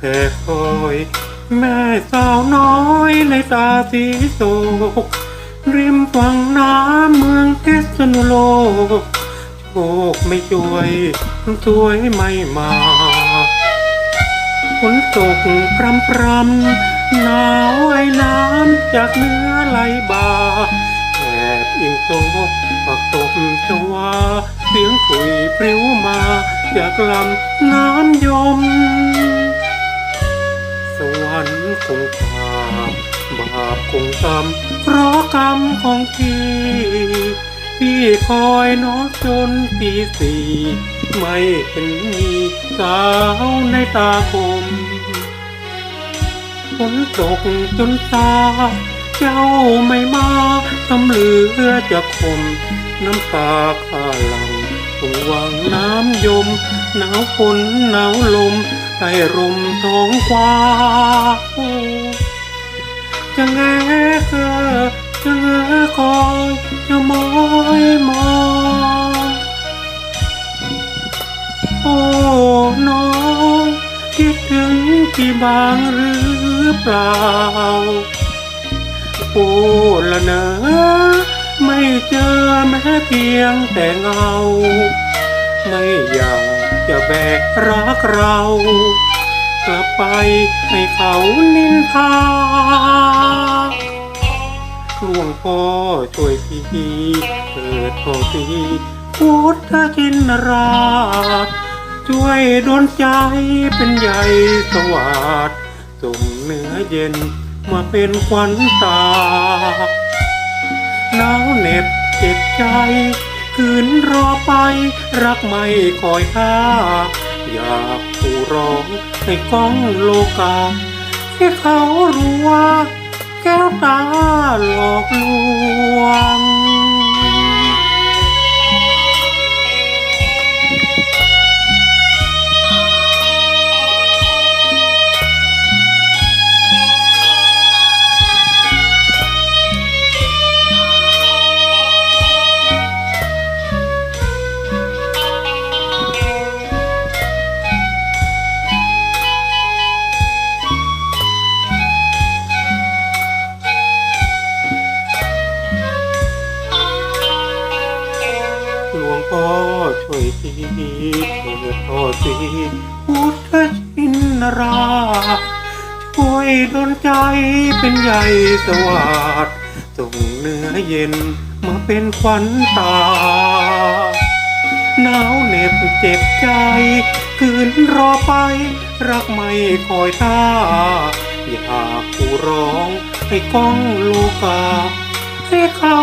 แต่คอยแม่สาวน้อยในตาสีโศกริมฝั่งน้ำเมืองพิษณุโลกโชคไม่ช่วยสวยไม่มาฝนตกพรำพรำหนาวไอ้น้ำจากเนื้อไหลบ่าแอบอิงโตปักตบชวาเสียงคุยพริ้วมาจากลำน้ำ งคาบาปคงกรรมเพราะกรรมของพี่ พี่คอยนอจนตีสี่ไม่เห็นมีสาวในตาคมฝนตกจนตา เจ้าไม่มาทำเหลือจะคม น้ำตาข้าหลังตรงวังน้ำยม หนาวฝนหนาวลม ให้ลมท้องฟ้าจะแงเกอจะเงอคอยจะมอยมองโอ้น้องคิดถึงที่บางหรือเปล่าโอ้ละเนอไม่เจอแม้เพียงแต่เงา ไม่อยากจะแบกรักเรา กลับไปให้เขานินทาหลวงพ่อช่วยพี่เปิดโทสีพุทธจินราชช่วยดลใจเป็นใหญ่สวัสดส่งเนื้อเย็นมาเป็นขวัญตาหนาวเหน็บเจ็บใจ คืนรอไป รักไม่คอยท่าอยากผู้ร้องให้ก้องโลกาให้เขารู้ว่า ช่วยทีเถิดพ่อสีพุทธชินราช่วยดลใจเป็นใหญ่สวัสดส่งเนื้อเย็นมาเป็นขวัญตาหนาวเหน็บเจ็บใจ คืนรอไป รักไม่คอยท่าอยากผู้ร้องให้ก้องโลกาให้เขา